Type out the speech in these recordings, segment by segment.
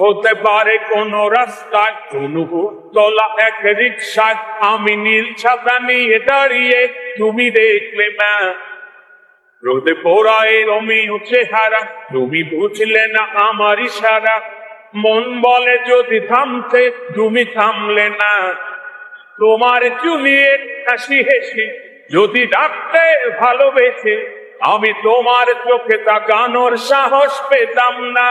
হতে পারে কোন রাস্তায়, কোন তোলা এক রিক্সায় আমি নীল ছাতা নিয়ে দাঁড়িয়ে, তুমি দেখলে না। রোদে পোড়ায় রমিও চেহারা, তুমি বুঝলে না আমার ইশারা। মন বলে যদি থামতে, তুমি থামলে না। তোমার চুলিয়ে হাসি হেসে, যদি ডাকতে ভালোবেসে, আমি তোমার চোখে তাকানোর সাহস পেতাম না।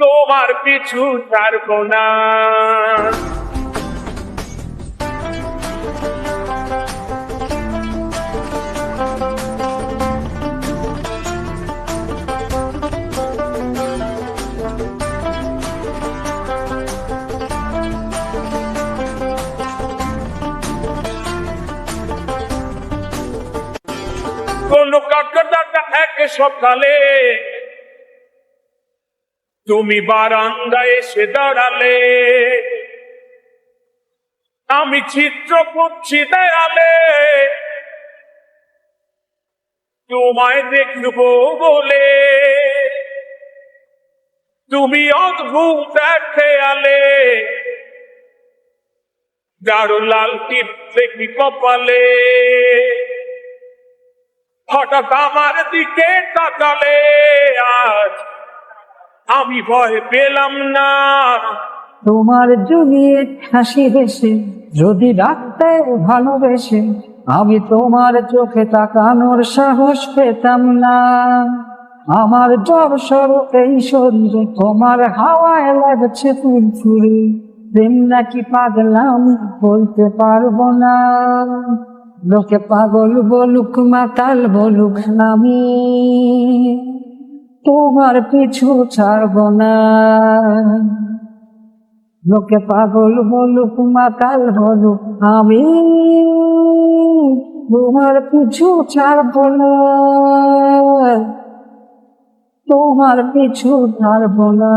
তোমার পিছু ছাড়বো না। কোন কাকদাটা এক সকালে তুমি বারান্দায় এসে দাঁড়ালে। আমি চিত্র করছি দেয়ালে। তোমায় দেখব বলে। তুমি অদ্ভুত খেয়ালে। গাঢ় লাল টিপ দেখি কপালে। হঠাৎ আমার দিকে তাকালে। আজ আমি ভয় পেলাম না। তোমার জুগিয়ে হাসি হেসে, যদি ডাকতে ভালোবেসে, আমি তোমার চোখে তাকানোর সাহস পেতাম না। আমার জ্বর সর এই শরীরে তোমার হাওয়ায় লাগছে ফুল ফুলে প্রেম নাকি পাগলাম বলতে পারব না। লোকে পাগল বলুক, মাতাল বলুক, আমি তোমার পিছু ছাড়ব না। লোকে পাগল বলুক মাতাল বলুক আমি তোমার পিছু ছাড়ব না। তোমার পিছু ছাড়ব না।